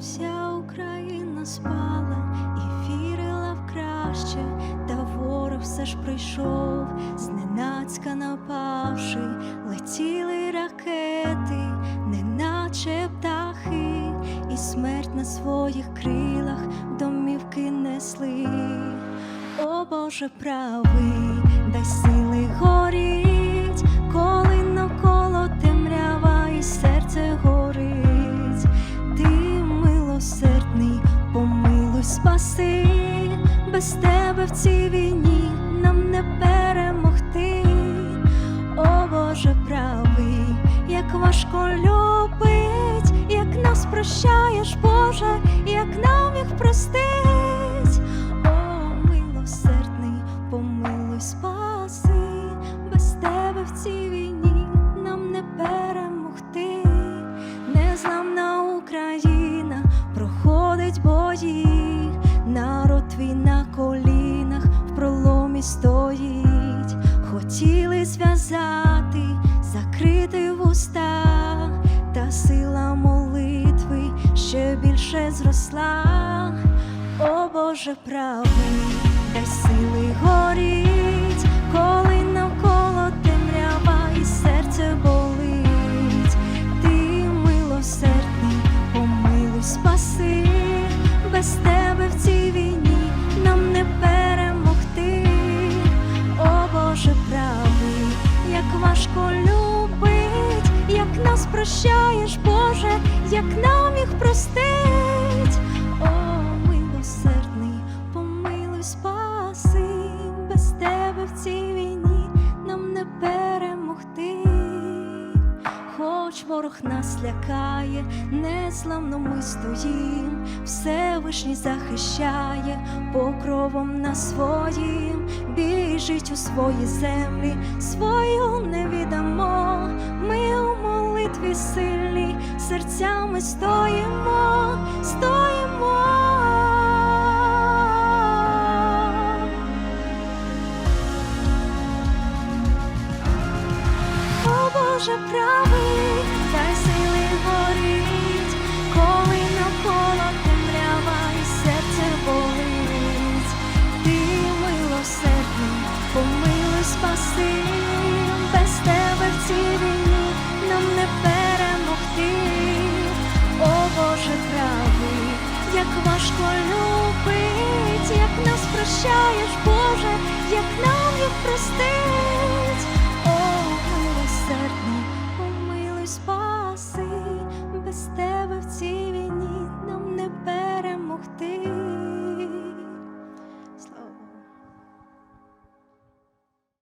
Вся Україна спала і вірила в краще, та ворог все ж прийшов, зненацька напавши, летіли ракети, неначе птахи, і смерть на своїх крилах домівки несли. О Боже правий, дай сили горіть, спаси, без тебе в цій війні нам не перемогти. О Боже правий, як важко любить, як нас прощаєш, Боже, як нам їх простить. О, милосердний, помилуй, спаси, ще зросла. О Боже правий, дай сили горіть, коли навколо темрява і серце болить. Ти милосердний, помилуй, спаси, без тебе в цій війні нам не перемогти. О Боже правий, як важко любить, як нас прощаєш, Боже, як нам їх простить. Ворог нас лякає, незламно ми стоїм, Всевишній захищає покровом на своїм, біжить у свої землі, свою не віддамо. Ми у молитві сильні, серцями стоїмо, стоїмо. Боже правий, дай сили горіть, коли навколо темрява і серце болить. Ти милосердний, помилуй, спаси, без тебе в цій нам не перемогти. О Боже правий, як важко любить, як нас прощаєш, Боже, як нам їх прости.